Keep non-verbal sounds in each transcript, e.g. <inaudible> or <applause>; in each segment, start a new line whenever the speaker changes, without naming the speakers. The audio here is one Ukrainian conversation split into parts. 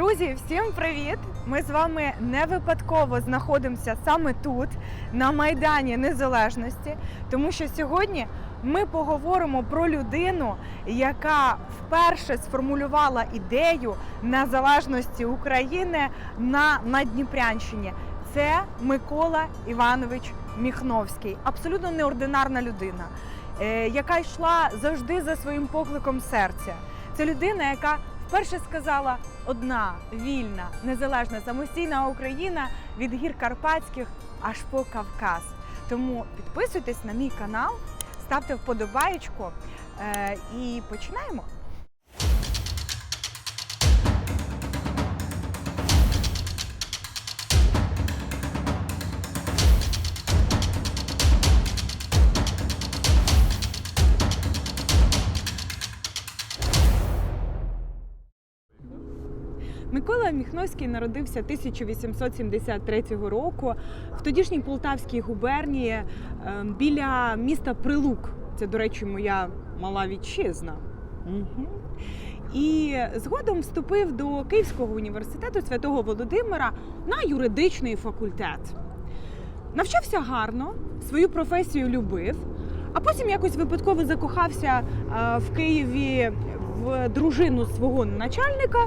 Друзі, всім привіт! Ми з вами не випадково знаходимося саме тут, на Майдані Незалежності, тому що сьогодні ми поговоримо про людину, яка вперше сформулювала ідею незалежності України на Надніпрянщині. Це Микола Іванович Міхновський, абсолютно неординарна людина, е, яка йшла завжди за своїм покликом серця. Це людина, яка вперше сказала одна вільна, незалежна, самостійна Україна від гір Карпатських аж по Кавказ. Тому підписуйтесь на мій канал, ставте вподобаєчку е, і починаємо. Микола Міхновський народився 1873 року в тодішній Полтавській губернії е, біля міста Прилук. Це, до речі, моя мала вітчизна. Угу. І згодом вступив до Київського університету святого Володимира на юридичний факультет. Навчався гарно, свою професію любив, а потім якось випадково закохався е, в Києві в дружину свого начальника,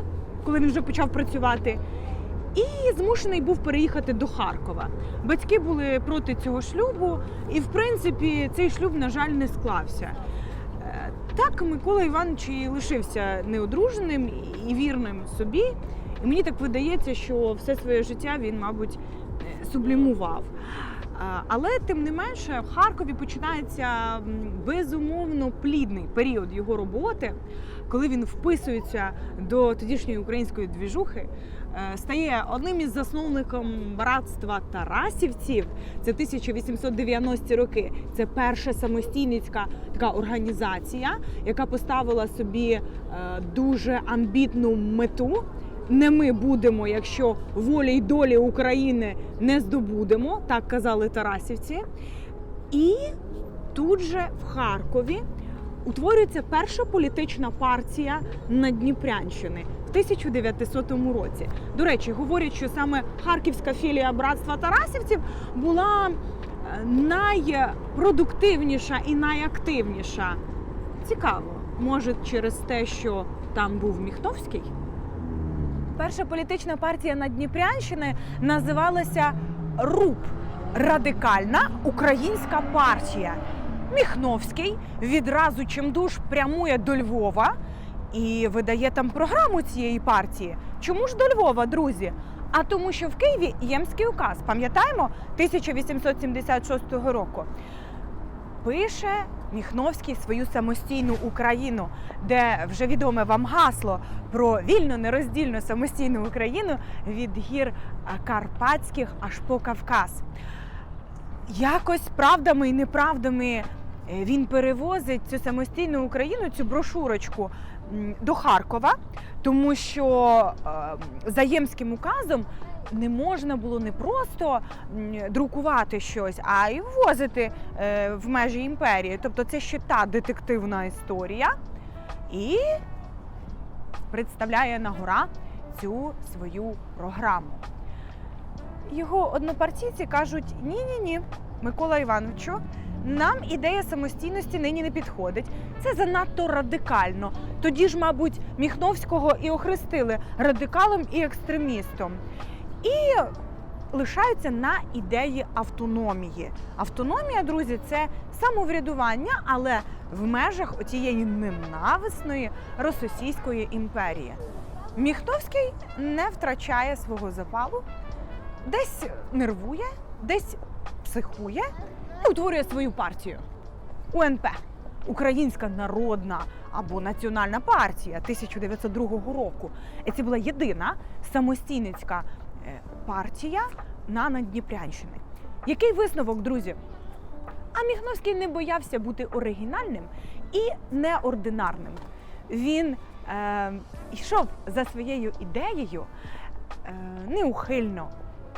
коли він вже почав працювати. І змушений був переїхати до Харкова. Батьки були проти цього шлюбу, і в принципі цей шлюб, на жаль, не склався. Е, Так Микола Іванович і лишився неодруженим і вірним собі. І мені так видається, що все своє життя він, мабуть, е, сублімував. Але тим не менше в Харкові починається безумовно плідний період його роботи, коли він вписується до тодішньої української двіжухи, е, стає одним із засновників братства Тарасівців. Це 1890 роки. Це перша самостійницька така організація, яка поставила собі е, дуже амбітну мету. Не ми будемо, якщо волі й долі України не здобудемо, так казали Тарасівці. І тут же в Харкові утворюється перша політична партія Надніпрянщини в 1900 році. До речі, говорять, що саме харківська філія братства Тарасівців була е, найпродуктивніша і найактивніша. Цікаво, може, через те, що там був Міхновський? Перша політична партія Надніпрянщини називалася РУП Радикальна Українська партія. Міхновський відразу чимдуж прямує до Львова і видає там програму цієї партії. Чому ж до Львова, друзі? А тому, що в Києві Ємський указ, пам'ятаємо, 1876 року. Пише Міхновський свою самостійну Україну, де вже відоме вам гасло про вільну нероздільну самостійну Україну від гір Карпатських аж по Кавказ. Якось правдами і неправдами е, він перевозить цю самостійну Україну, цю брошурочку до Харкова, тому що е, за указом не можна було не просто друкувати щось, а й ввозити е, в межі імперії. Тобто це ще та детективна історія. І представляє на гора цю свою програму. Його однопартійці кажуть: ні-ні ні, Микола Івановичу, нам ідея самостійності нині не підходить. Це занадто радикально. Тоді ж, мабуть, Міхновського і охрестили радикалом і екстремістом. І лишаються на ідеї автономії. Автономія, друзі, це самоврядування, але в межах оцієї ненависної російської імперії. Міхновський не втрачає свого запалу, десь нервує, десь психує і утворює свою партію. УНП Українська народна або національна партія 1902 року. І це була єдина самостійницька партія на Надніпрянщині. Який висновок, друзі? А Міхновський не боявся бути оригінальним і неординарним. Він е, йшов за своєю ідеєю е, неухильно.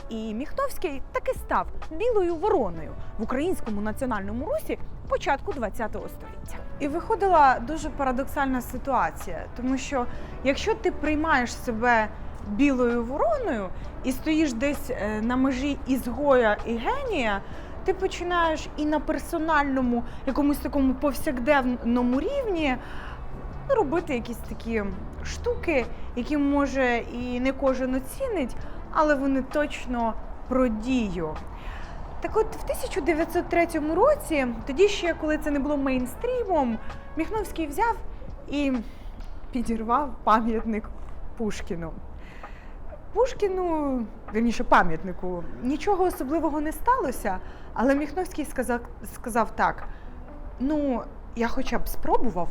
І Міхновський таки став білою вороною в українському національному русі початку ХХ століття. І виходила дуже парадоксальна ситуація, тому що якщо ти приймаєш себе білою вороною і стоїш десь е, на межі ізгоя і генія, ти починаєш і на персональному, якомусь такому повсякденному рівні ну, робити якісь такі штуки, які може і не кожен оцінить, але вони точно про дію. Так от в 1903 році, тоді ще коли це не було мейнстрімом, Міхновський взяв і підірвав пам'ятник Пушкіну. Пушкіну, вірніше пам'ятнику, нічого особливого не сталося, але Міхновський сказав, сказав так: ну, я хоча б спробував.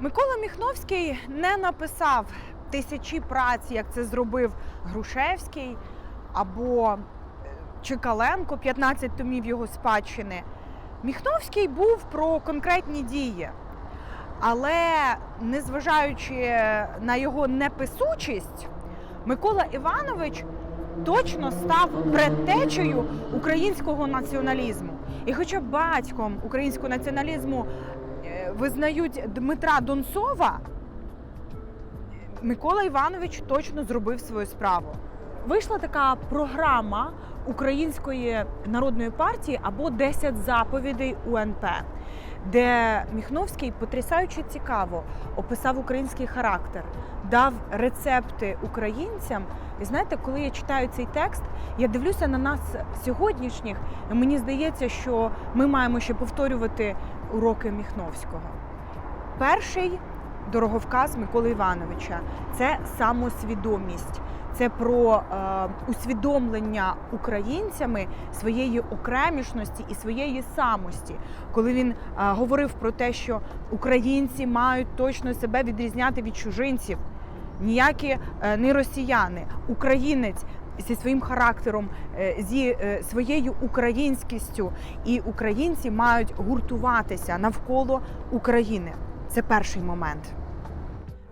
Микола Міхновський не написав тисячі праць, як це зробив Грушевський або е, Чекаленко, 15 томів його спадщини. Міхновський був про конкретні дії. Але незважаючи на його неписучість, Микола Іванович точно став предтечею українського націоналізму. І хоча батьком українського націоналізму е, визнають Дмитра Донцова, Микола Іванович точно зробив свою справу. Вийшла така програма Української народної партії або 10 заповідей УНП, де Міхновський потрясаюче цікаво описав український характер, дав рецепти українцям. І знаєте, коли я читаю цей текст, я дивлюся на нас сьогоднішніх, і мені здається, що ми маємо ще повторювати уроки Міхновського. Перший дороговказ Миколи Івановича це самосвідомість. Це про е, усвідомлення українцями своєї окремішності і своєї самості, коли він е, говорив про те, що українці мають точно себе відрізняти від чужинців, ніякі е, не росіяни, українець зі своїм характером, зі своєю українськістю, і українці мають гуртуватися навколо України. Це перший момент.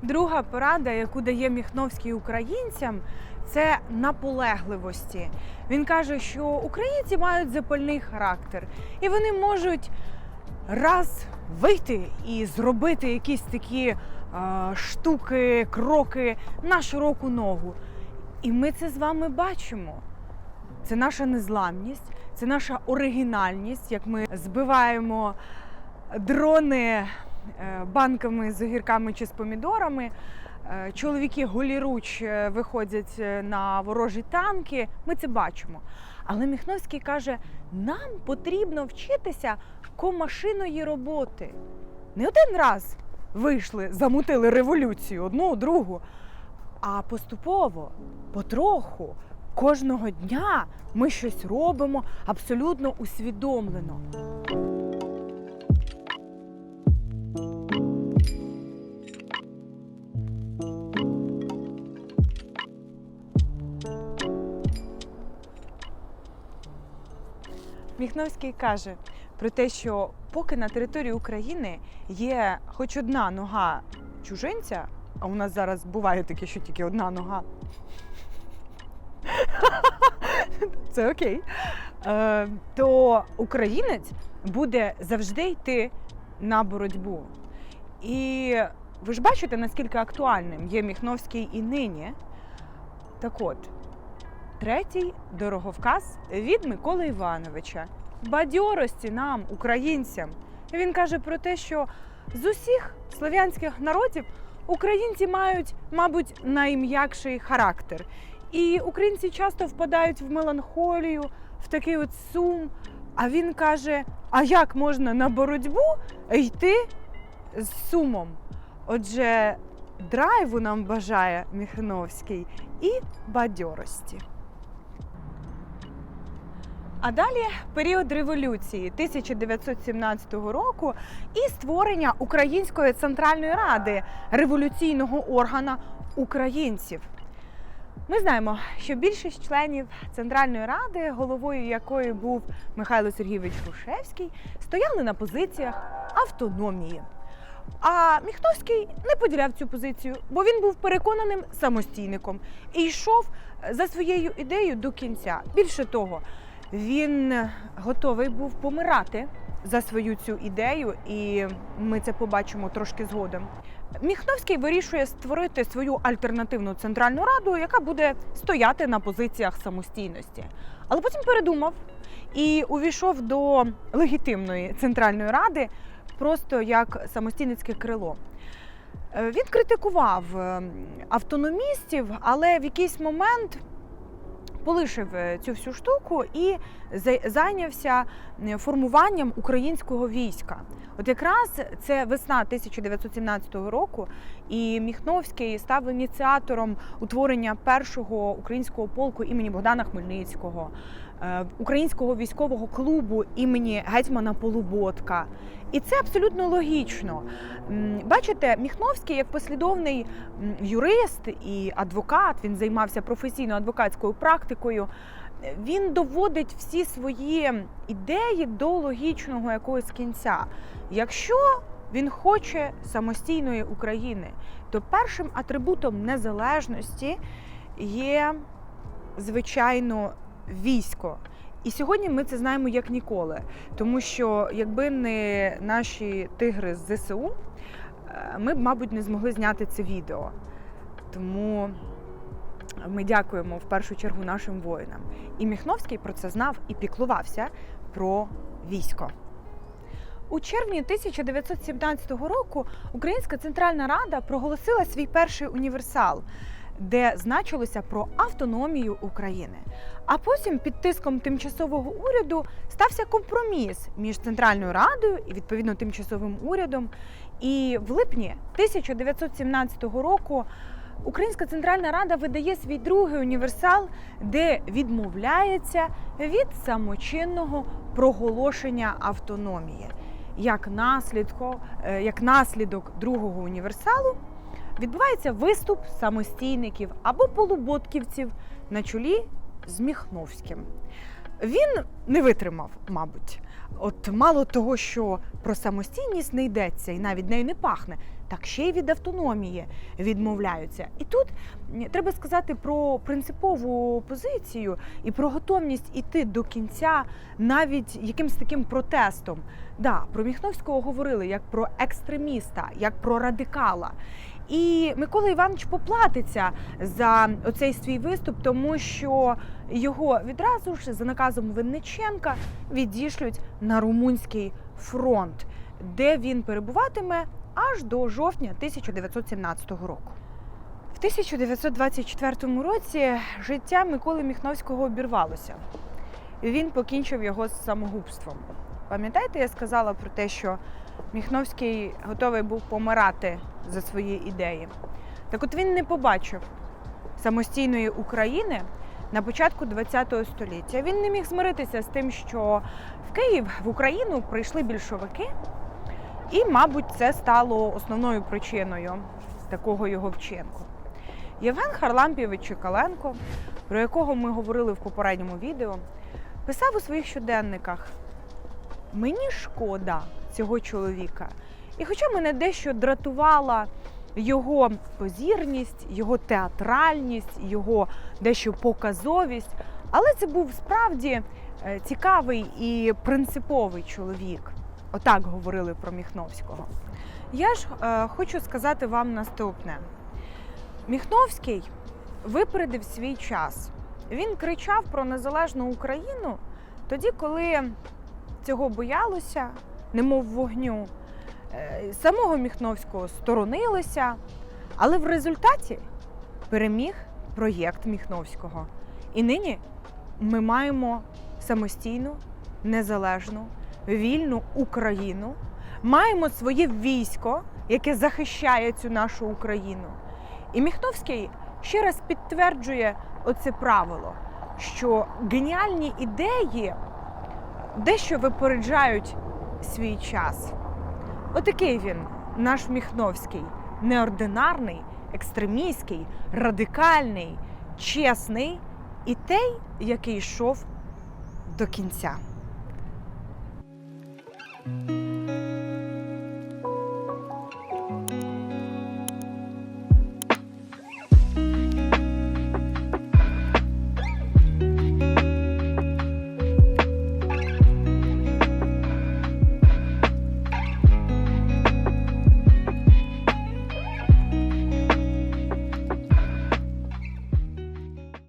Друга порада, яку дає Міхновський українцям, це наполегливості. Він каже, що українці мають запальний характер, і вони можуть раз вийти і зробити якісь такі е, штуки, кроки на широку ногу. І ми це з вами бачимо. Це наша незламність, це наша оригінальність, як ми збиваємо дрони банками з огірками чи з помідорами. Е, Чоловіки голіруч е, виходять е, на ворожі танки. Ми це бачимо. Але Міхновський каже: нам потрібно вчитися комашиної роботи. Не один раз вийшли, замутили революцію одну, другу, а поступово, потроху, кожного дня ми щось робимо абсолютно усвідомлено. Міхновський каже про те, що поки на території України є хоч одна нога чужинця, а у нас зараз буває таке, що тільки одна нога. <laughs> Це окей. Е, то українець буде завжди йти на боротьбу. І ви ж бачите, наскільки актуальним є Міхновський і нині. Так от, Третій дороговказ від Миколи Івановича. Бадьорості нам, українцям. Він каже про те, що з усіх слов'янських народів українці мають, мабуть, найм'якший характер. І українці часто впадають в меланхолію, в такий от сум. А він каже: а як можна на боротьбу йти з сумом? Отже, драйву нам бажає Міхновський і бадьорості. А далі період революції 1917 року і створення Української центральної ради революційного органа українців. Ми знаємо, що більшість членів Центральної ради, головою якої був Михайло Сергійович Грушевський, стояли на позиціях автономії. А Міхновський не поділяв цю позицію, бо він був переконаним самостійником і йшов за своєю ідеєю до кінця. Більше того, він готовий був помирати за свою цю ідею, і ми це побачимо трошки згодом. Міхновський вирішує створити свою альтернативну центральну раду, яка буде стояти на позиціях самостійності. Але потім передумав і увійшов до легітимної центральної ради просто як самостійницьке крило. Е, Він критикував е, автономістів, але в якийсь момент полишив е, цю всю штуку і зайнявся е, формуванням українського війська. От якраз це весна 1917 року, і Міхновський став ініціатором утворення першого українського полку імені Богдана Хмельницького, українського військового клубу імені гетьмана Полуботка. І це абсолютно логічно. Бачите, Міхновський як послідовний юрист і адвокат, він займався професійно адвокатською практикою. е, Він доводить всі свої ідеї до логічного якогось кінця. Якщо він хоче самостійної України, то першим атрибутом незалежності є, звичайно, військо. І сьогодні ми це знаємо як ніколи, тому що якби не наші тигри з ЗСУ, е, ми б, мабуть, не змогли зняти це відео. Тому ми дякуємо в першу чергу нашим воїнам. І Міхновський про це знав і піклувався про військо. У червні 1917 року Українська Центральна Рада проголосила свій перший універсал, де значилося про автономію України. А потім під тиском тимчасового уряду стався компроміс між Центральною Радою і відповідно тимчасовим урядом. І в липні 1917 року Українська Центральна Рада видає свій другий універсал, де відмовляється від самочинного проголошення автономії. Як наслідко, е, як наслідок другого універсалу відбувається виступ самостійників або полуботківців на чолі з Міхновським. Він не витримав, мабуть. От мало того, що про самостійність не йдеться і навіть нею не пахне, так ще й від автономії відмовляються. І тут треба сказати про принципову позицію і про готовність іти до кінця навіть якимсь таким протестом. Да, про Міхновського говорили як про екстреміста, як про радикала. І Микола Іванович поплатиться за оцей свій виступ, тому що його відразу ж за наказом Винниченка відійшлють на румунський фронт, де він перебуватиме аж до жовтня 1917 року. В 1924 році життя Миколи Міхновського обірвалося. Він покінчив його з самогубством. Пам'ятаєте, я сказала про те, що Міхновський готовий був помирати за свої ідеї. Так от він не побачив самостійної України на початку ХХ століття. Він не міг змиритися з тим, що в Київ в Україну прийшли більшовики, і, мабуть, це стало основною причиною такого його вчинку. Євген Харлампійович Чекаленко, про якого ми говорили в попередньому відео, писав у своїх щоденниках: мені шкода цього чоловіка. І хоча мене дещо дратувала його позірність, його театральність, його дещо показовість, але це був справді е, цікавий і принциповий чоловік. Отак говорили про Міхновського. Я ж е, хочу сказати вам наступне: Міхновський випередив свій час. Він кричав про незалежну Україну тоді, коли цього боялося, немов вогню. Е, Самого Міхновського сторонилися, але в результаті переміг проєкт Міхновського. І нині ми маємо самостійну, незалежну, вільну Україну, маємо своє військо, яке захищає цю нашу Україну. І Міхновський ще раз підтверджує оце правило, що геніальні ідеї дещо випереджають свій час. Отакий він, наш Міхновський, неординарний, екстремістський, радикальний, чесний і той, який йшов до кінця.